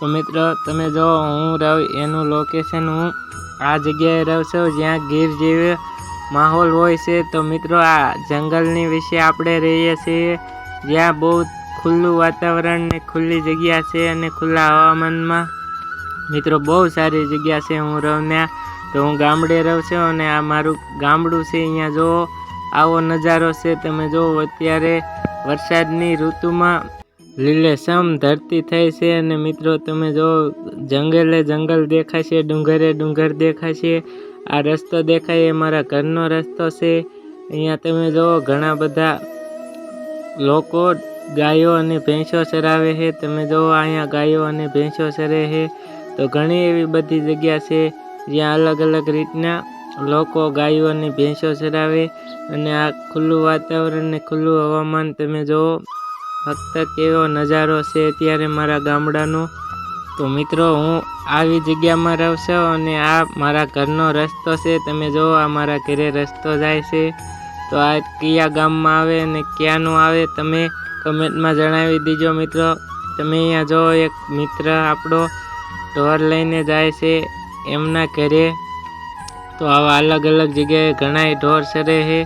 તો મિત્રો, તમે જો, હું રહું એનું લોકેશન હું આ જગ્યાએ રહું છું, જ્યાં ગીર જેવો માહોલ હોય છે. તો મિત્રો, આ જંગલની વિશે આપણે રહીએ છીએ. જ્યાં બહુ ખુલ્લું વાતાવરણ ને ખુલ્લી જગ્યા છે અને ખુલ્લા હવામાનમાં. મિત્રો, બહુ સારી જગ્યા છે હું રહું ત્યાં. તો હું ગામડે રહું છું અને આ મારું ગામડું છે. અહીંયા જો આવો નજારો છે. તમે જુઓ અત્યારે વરસાદની ઋતુમાં લીલેસમ ધરતી થઈ છે અને મિત્રો તમે જો જંગલે જંગલ દેખાય છે ડુંગરે ડુંગર દેખાય છે આ રસ્તો દેખાય, એ મારા ઘરનો રસ્તો છે. અહીંયા તમે જુઓ ઘણા બધા લોકો ગાયો અને ભેંસો ચરાવે છે. તમે જુઓ અહીંયા ગાયો અને ભેંસો ચરે છે. તો ઘણી એવી બધી જગ્યા છે જ્યાં અલગ અલગ રીતના લોકો ગાયો અને ભેંસો ચરાવે. અને આ ખુલ્લું વાતાવરણ ને ખુલ્લું હવામાન તમે જુઓ ફક્ત કેવો નજારો છે અત્યારે મારા ગામડાનો? તો મિત્રો, હું આવી જગ્યામાં રહું છું અને આ મારા ઘરનો રસ્તો છે. તમે જુઓ આ મારા ઘરે રસ્તો જાય છે. તો આ કયા ગામમાં આવે અને ક્યાંનું આવે, તમે કમેન્ટમાં જણાવી દીજો મિત્રો. તમે અહીંયા જો, એક મિત્ર આપણો ઢોર લઈને જાય છે એમના ઘરે. તો આવા અલગ અલગ જગ્યાએ ઘણાય ઢોર સરે છે.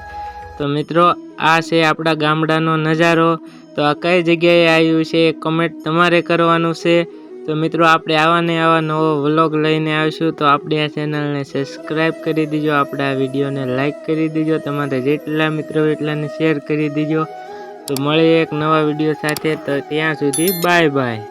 તો મિત્રો, આ છે આપણા ગામડાનો નજારો. તો આ કઈ જગ્યાએ આવ્યું છે? કમેન્ટ તમારે કરવાનું છે. તો મિત્રો, આપણે આવા ને આવા નવો વ્લોગ લઈને આવીશું. તો આપણે આ ચેનલને સબસ્ક્રાઈબ કરી દીજો, આપણે વિડીયોને લાઇક કરી દીજો, તમારે જેટલા મિત્રો એટલાને શેર કરી દીજો. તો મળીએ એક નવા વીડિયો સાથે. તો ત્યાં સુધી બાય બાય